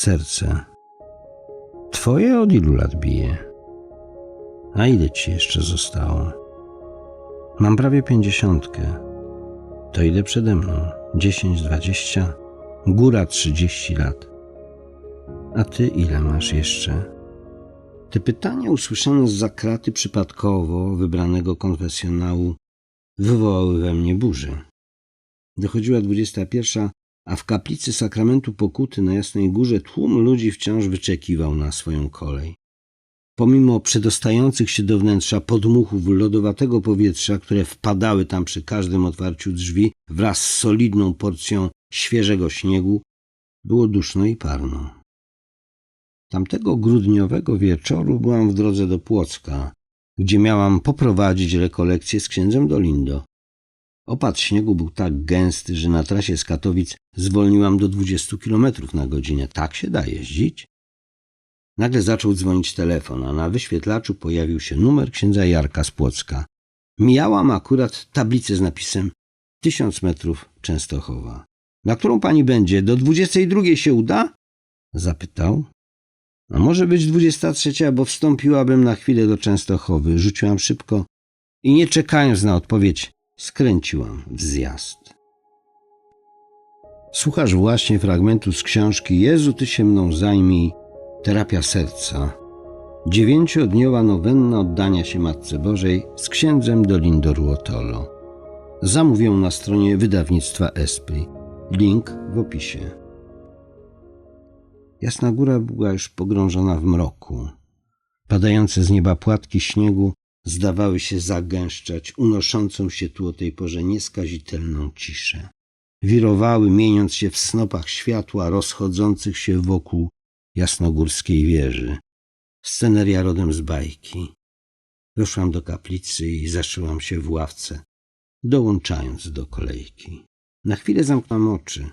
Serce. Twoje od ilu lat bije? A ile ci jeszcze zostało? Mam prawie pięćdziesiątkę. To ile przede mną? Dziesięć, dwadzieścia, góra trzydzieści lat. A ty ile masz jeszcze? Te pytania usłyszane z zakraty przypadkowo wybranego konfesjonału wywołały we mnie burzę. Dochodziła dwudziesta pierwsza, a w kaplicy sakramentu pokuty na Jasnej Górze tłum ludzi wciąż wyczekiwał na swoją kolej. Pomimo przedostających się do wnętrza podmuchów lodowatego powietrza, które wpadały tam przy każdym otwarciu drzwi wraz z solidną porcją świeżego śniegu, było duszno i parno. Tamtego grudniowego wieczoru byłam w drodze do Płocka, gdzie miałam poprowadzić rekolekcję z księdzem Dolindo. Opad śniegu był tak gęsty, że na trasie z Katowic zwolniłam do 20 km na godzinę. Tak się da jeździć? Nagle zaczął dzwonić telefon, a na wyświetlaczu pojawił się numer księdza Jarka z Płocka. Mijałam akurat tablicę z napisem 1000 metrów Częstochowa. Na którą pani będzie? Do 22 się uda? Zapytał. A może być 23, bo wstąpiłabym na chwilę do Częstochowy. Rzuciłam szybko i nie czekając na odpowiedź, skręciłam w zjazd. Słuchasz właśnie fragmentu z książki Jezu, ty się mną zajmij. Terapia serca. Dziewięciodniowa nowenna oddania się Matce Bożej z księdzem Dolindo Ruotolo. Zamówię na stronie wydawnictwa Esprit. Link w opisie. Jasna góra była już pogrążona w mroku. Padające z nieba płatki śniegu zdawały się zagęszczać unoszącą się tu o tej porze nieskazitelną ciszę. Wirowały, mieniąc się w snopach światła rozchodzących się wokół jasnogórskiej wieży. Sceneria rodem z bajki. Weszłam do kaplicy i zaszyłam się w ławce, dołączając do kolejki. Na chwilę zamknąłem oczy.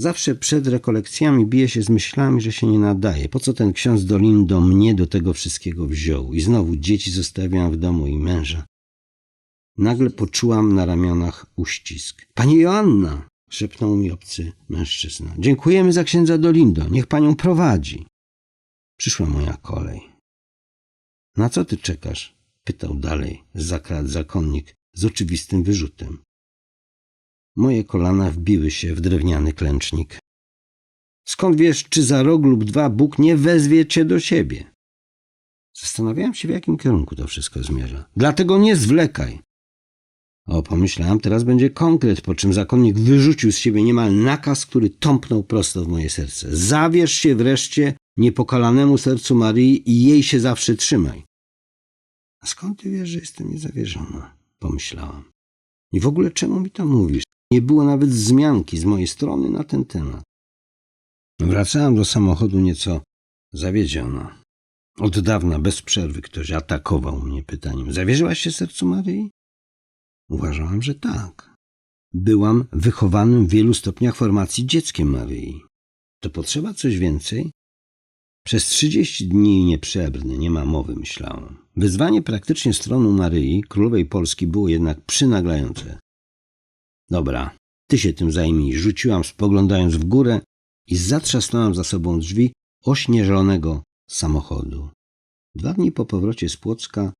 Zawsze przed rekolekcjami bije się z myślami, że się nie nadaje. Po co ten ksiądz Dolindo mnie do tego wszystkiego wziął? I znowu dzieci zostawiałam w domu i męża. Nagle poczułam na ramionach uścisk. Pani Joanna! szepnął mi obcy mężczyzna. Dziękujemy za księdza Dolindo. Niech panią prowadzi. Przyszła moja kolej. Na co ty czekasz? pytał dalej zakradł zakonnik z oczywistym wyrzutem. Moje kolana wbiły się w drewniany klęcznik. Skąd wiesz, czy za rok lub dwa Bóg nie wezwie cię do siebie? Zastanawiałem się, w jakim kierunku to wszystko zmierza. Dlatego nie zwlekaj. O, pomyślałem, teraz będzie konkret, po czym zakonnik wyrzucił z siebie niemal nakaz, który tąpnął prosto w moje serce. Zawierz się wreszcie niepokalanemu sercu Maryi i jej się zawsze trzymaj. A skąd ty wiesz, że jestem niezawierzona? Pomyślałam. I w ogóle czemu mi to mówisz? Nie było nawet wzmianki z mojej strony na ten temat. Wracałem do samochodu nieco zawiedziona. Od dawna bez przerwy ktoś atakował mnie pytaniem: Zawierzyłaś się sercu Maryi? Uważałam, że tak. Byłam wychowanym w wielu stopniach formacji dzieckiem Maryi. To potrzeba coś więcej? Przez trzydzieści dni nieprzebrny, nie ma mowy, myślałam. Wyzwanie praktycznie stronu Maryi, królowej Polski, było jednak przynaglające. Dobra, ty się tym zajmij. Rzuciłam spoglądając w górę i zatrzasnąłem za sobą drzwi ośnieżonego samochodu. Dwa dni po powrocie z Płocka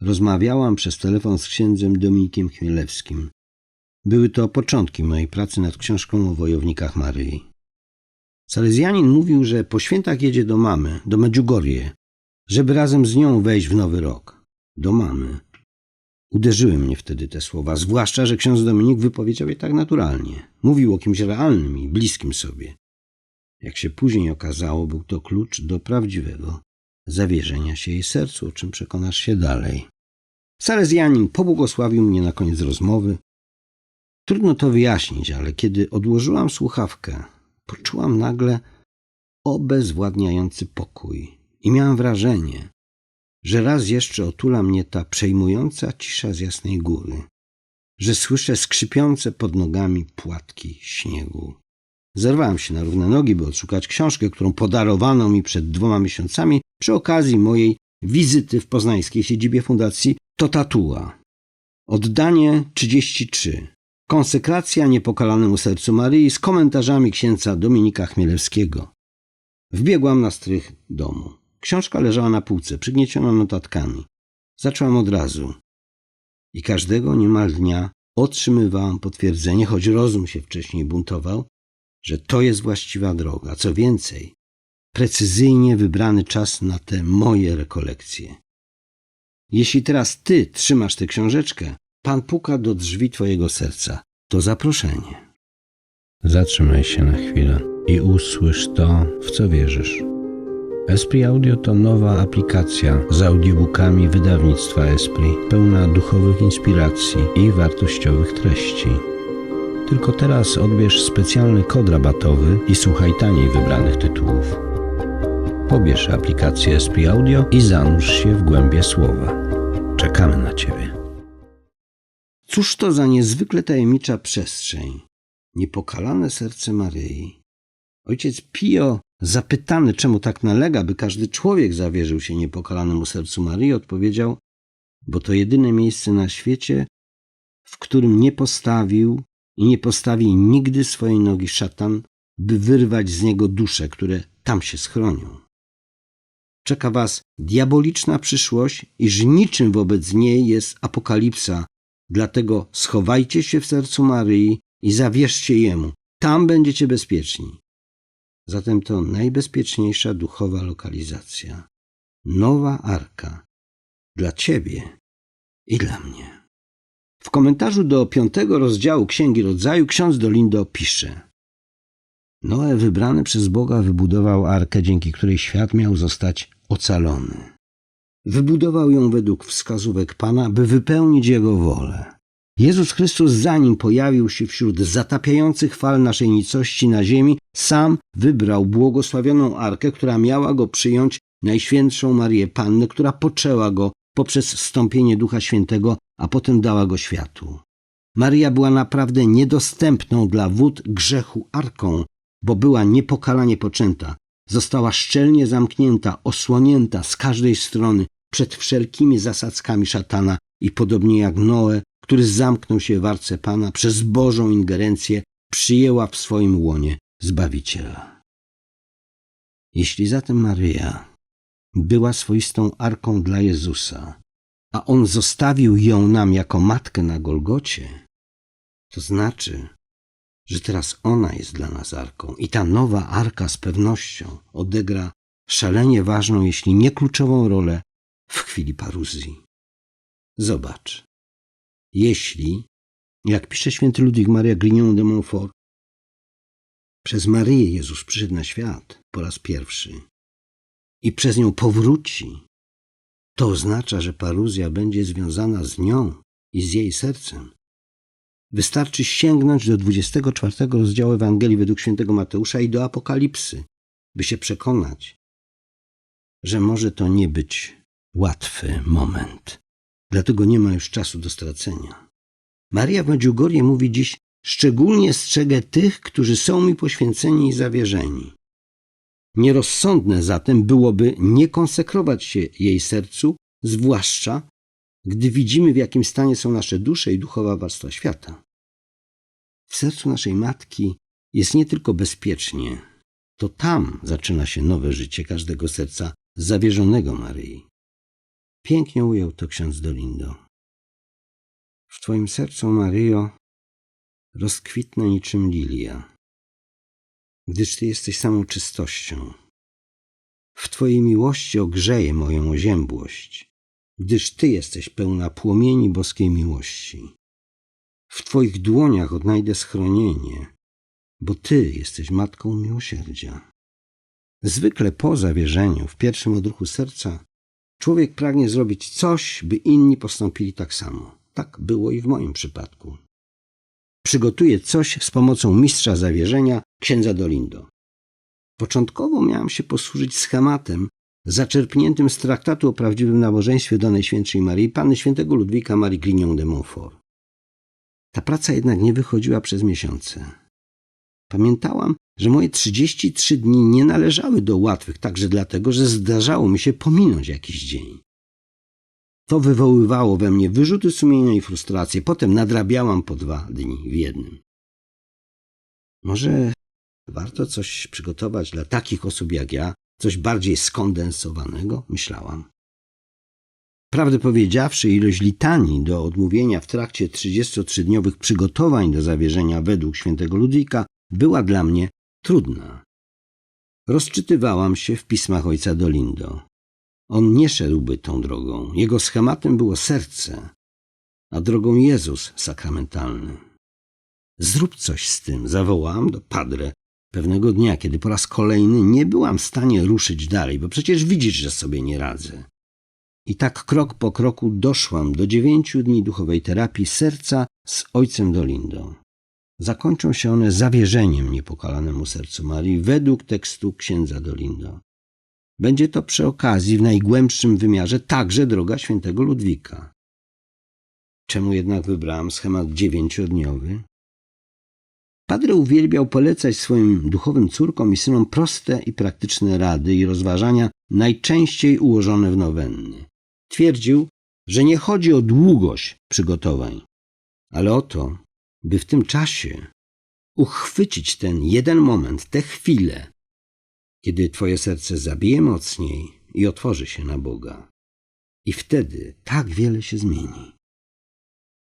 rozmawiałam przez telefon z księdzem Dominikiem Chmielewskim. Były to początki mojej pracy nad książką o wojownikach Maryi. Salezjanin mówił, że po świętach jedzie do mamy, do Medjugorje, żeby razem z nią wejść w nowy rok. Do mamy. Uderzyły mnie wtedy te słowa, zwłaszcza, że ksiądz Dominik wypowiedział je tak naturalnie. Mówił o kimś realnym i bliskim sobie. Jak się później okazało, był to klucz do prawdziwego zawierzenia się jej sercu, o czym przekonasz się dalej. Salezjanin pobłogosławił mnie na koniec rozmowy. Trudno to wyjaśnić, ale kiedy odłożyłam słuchawkę, poczułam nagle obezwładniający pokój i miałam wrażenie, że raz jeszcze otula mnie ta przejmująca cisza z jasnej góry, że słyszę skrzypiące pod nogami płatki śniegu. Zerwałem się na równe nogi, by odszukać książkę, którą podarowano mi przed dwoma miesiącami przy okazji mojej wizyty w poznańskiej siedzibie fundacji Totatua. Oddanie 33. Konsekracja niepokalanemu sercu Maryi z komentarzami księdza Dominika Chmielewskiego. Wbiegłam na strych domu. Książka leżała na półce, przygnieciona notatkami. Zacząłem od razu. I każdego niemal dnia otrzymywałam potwierdzenie, choć rozum się wcześniej buntował, że to jest właściwa droga. Co więcej, precyzyjnie wybrany czas na te moje rekolekcje. Jeśli teraz ty trzymasz tę książeczkę, Pan puka do drzwi twojego serca. To zaproszenie. Zatrzymaj się na chwilę i usłysz to, w co wierzysz. Esprit Audio to nowa aplikacja z audiobookami wydawnictwa Esprit, pełna duchowych inspiracji i wartościowych treści. Tylko teraz odbierz specjalny kod rabatowy i słuchaj taniej wybranych tytułów. Pobierz aplikację Esprit Audio i zanurz się w głębie słowa. Czekamy na Ciebie. Cóż to za niezwykle tajemnicza przestrzeń? Niepokalane serce Maryi. Ojciec Pio, zapytany, czemu tak nalega, by każdy człowiek zawierzył się niepokalanemu sercu Maryi, odpowiedział: Bo to jedyne miejsce na świecie, w którym nie postawił i nie postawi nigdy swojej nogi szatan, by wyrwać z niego dusze, które tam się schronią. Czeka was diaboliczna przyszłość, iż niczym wobec niej jest apokalipsa. Dlatego schowajcie się w sercu Maryi i zawierzcie Jemu. Tam będziecie bezpieczni. Zatem to najbezpieczniejsza duchowa lokalizacja. Nowa arka. Dla ciebie i dla mnie. W komentarzu do piątego rozdziału Księgi Rodzaju ksiądz Dolindo pisze Noe wybrany przez Boga wybudował arkę, dzięki której świat miał zostać ocalony. Wybudował ją według wskazówek Pana, by wypełnić Jego wolę. Jezus Chrystus, zanim pojawił się wśród zatapiających fal naszej nicości na ziemi, sam wybrał błogosławioną arkę, która miała go przyjąć, Najświętszą Marię Pannę, która poczęła go poprzez wstąpienie Ducha Świętego, a potem dała go światu. Maria była naprawdę niedostępną dla wód grzechu arką, bo była niepokalanie poczęta. Została szczelnie zamknięta, osłonięta z każdej strony przed wszelkimi zasadzkami szatana i podobnie jak Noe, który zamknął się w arce Pana, przez Bożą ingerencję przyjęła w swoim łonie Zbawiciela. Jeśli zatem Maryja była swoistą arką dla Jezusa, a On zostawił ją nam jako matkę na Golgocie, to znaczy, że teraz ona jest dla nas arką i ta nowa arka z pewnością odegra szalenie ważną, jeśli nie kluczową rolę w chwili paruzji. Zobacz. Jeśli, jak pisze święty Ludwik Maria Grignon de Montfort, przez Maryję Jezus przyszedł na świat po raz pierwszy i przez nią powróci, to oznacza, że paruzja będzie związana z nią i z jej sercem. Wystarczy sięgnąć do 24 rozdziału Ewangelii według świętego Mateusza i do Apokalipsy, by się przekonać, że może to nie być łatwy moment. Dlatego nie ma już czasu do stracenia. Maria Medjugorje mówi dziś: Szczególnie strzegę tych, którzy są mi poświęceni i zawierzeni. Nierozsądne zatem byłoby nie konsekrować się jej sercu, zwłaszcza gdy widzimy, w jakim stanie są nasze dusze i duchowa warstwa świata. W sercu naszej matki jest nie tylko bezpiecznie, to tam zaczyna się nowe życie każdego serca zawierzonego Maryi. Pięknie ujął to ksiądz Dolindo. W Twoim sercu, Maryjo, rozkwitnę niczym lilia, gdyż Ty jesteś samą czystością. W Twojej miłości ogrzeje moją oziębłość, gdyż Ty jesteś pełna płomieni boskiej miłości. W Twoich dłoniach odnajdę schronienie, bo Ty jesteś matką miłosierdzia. Zwykle po zawierzeniu, w pierwszym odruchu serca, człowiek pragnie zrobić coś, by inni postąpili tak samo. Tak było i w moim przypadku. Przygotuję coś z pomocą mistrza zawierzenia, księdza Dolindo. Początkowo miałem się posłużyć schematem zaczerpniętym z traktatu o prawdziwym nabożeństwie do Najświętszej Marii Panny Świętego Ludwika Marii Grignon de Montfort. Ta praca jednak nie wychodziła przez miesiące. Pamiętałam, że moje 33 dni nie należały do łatwych, także dlatego, że zdarzało mi się pominąć jakiś dzień. To wywoływało we mnie wyrzuty sumienia i frustrację. Potem nadrabiałam po dwa dni w jednym. Może warto coś przygotować dla takich osób jak ja, coś bardziej skondensowanego, myślałam. Prawdę powiedziawszy, ilość litanii do odmówienia w trakcie 33-dniowych przygotowań do zawierzenia według świętego Ludwika była dla mnie trudna. Rozczytywałam się w pismach ojca Dolindo. On nie szedłby tą drogą. Jego schematem było serce, a drogą Jezus sakramentalny. Zrób coś z tym, zawołałam do Padre. Pewnego dnia, kiedy po raz kolejny nie byłam w stanie ruszyć dalej, bo przecież widzisz, że sobie nie radzę. I tak krok po kroku doszłam do dziewięciu dni duchowej terapii serca z ojcem Dolindo. Zakończą się one zawierzeniem niepokalanemu sercu Marii według tekstu księdza Dolindo. Będzie to przy okazji w najgłębszym wymiarze także droga świętego Ludwika. Czemu jednak wybrałam schemat dziewięciodniowy? Padre uwielbiał polecać swoim duchowym córkom i synom proste i praktyczne rady i rozważania, najczęściej ułożone w nowenny. Twierdził, że nie chodzi o długość przygotowań, ale o to, by w tym czasie uchwycić ten jeden moment, tę chwilę, kiedy twoje serce zabije mocniej i otworzy się na Boga. I wtedy tak wiele się zmieni.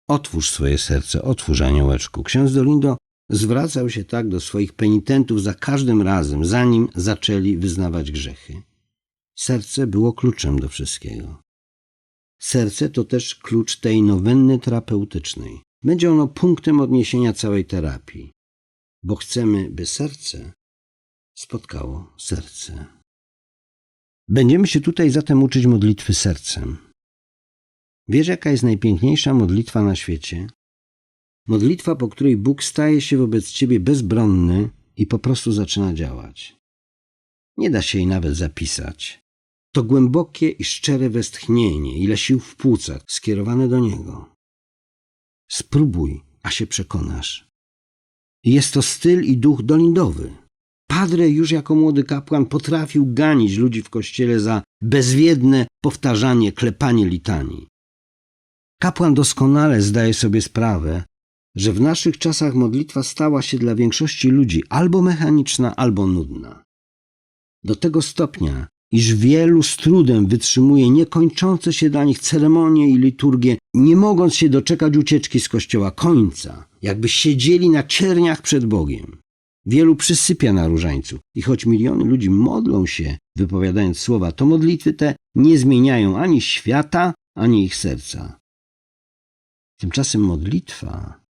Otwórz swoje serce, otwórz aniołeczku. Ksiądz Dolindo zwracał się tak do swoich penitentów za każdym razem, zanim zaczęli wyznawać grzechy. Serce było kluczem do wszystkiego. Serce to też klucz tej nowenny terapeutycznej. Będzie ono punktem odniesienia całej terapii, bo chcemy, by serce spotkało serce. Będziemy się tutaj zatem uczyć modlitwy sercem. Wiesz, jaka jest najpiękniejsza modlitwa na świecie? Modlitwa, po której Bóg staje się wobec ciebie bezbronny i po prostu zaczyna działać. Nie da się jej nawet zapisać. To głębokie i szczere westchnienie, ile sił w płucach skierowane do Niego. Spróbuj, a się przekonasz. Jest to styl i duch dolindowy. Padre już jako młody kapłan potrafił ganić ludzi w kościele za bezwiedne powtarzanie, klepanie litanii. Kapłan doskonale zdaje sobie sprawę, że w naszych czasach modlitwa stała się dla większości ludzi albo mechaniczna, albo nudna. Do tego stopnia, iż wielu z trudem wytrzymuje niekończące się dla nich ceremonie i liturgie, nie mogąc się doczekać ucieczki z kościoła końca, jakby siedzieli na cierniach przed Bogiem. Wielu przysypia na różańcu i choć miliony ludzi modlą się, wypowiadając słowa, to modlitwy te nie zmieniają ani świata, ani ich serca. Tymczasem modlitwa,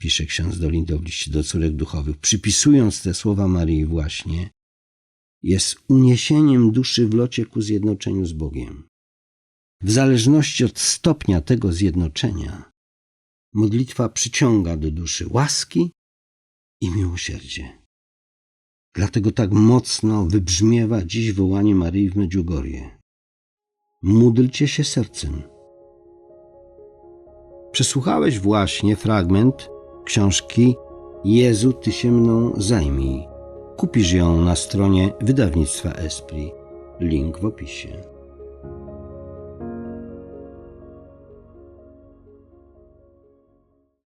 pisze ksiądz Dolindo do córek duchowych, przypisując te słowa Maryi właśnie, jest uniesieniem duszy w locie ku zjednoczeniu z Bogiem. W zależności od stopnia tego zjednoczenia, modlitwa przyciąga do duszy łaski i miłosierdzie. Dlatego tak mocno wybrzmiewa dziś wołanie Maryi w Medjugorje. Módlcie się sercem. Przesłuchałeś właśnie fragment książki Jezu, Ty się mną zajmij. Kupisz ją na stronie wydawnictwa Esprit. Link w opisie.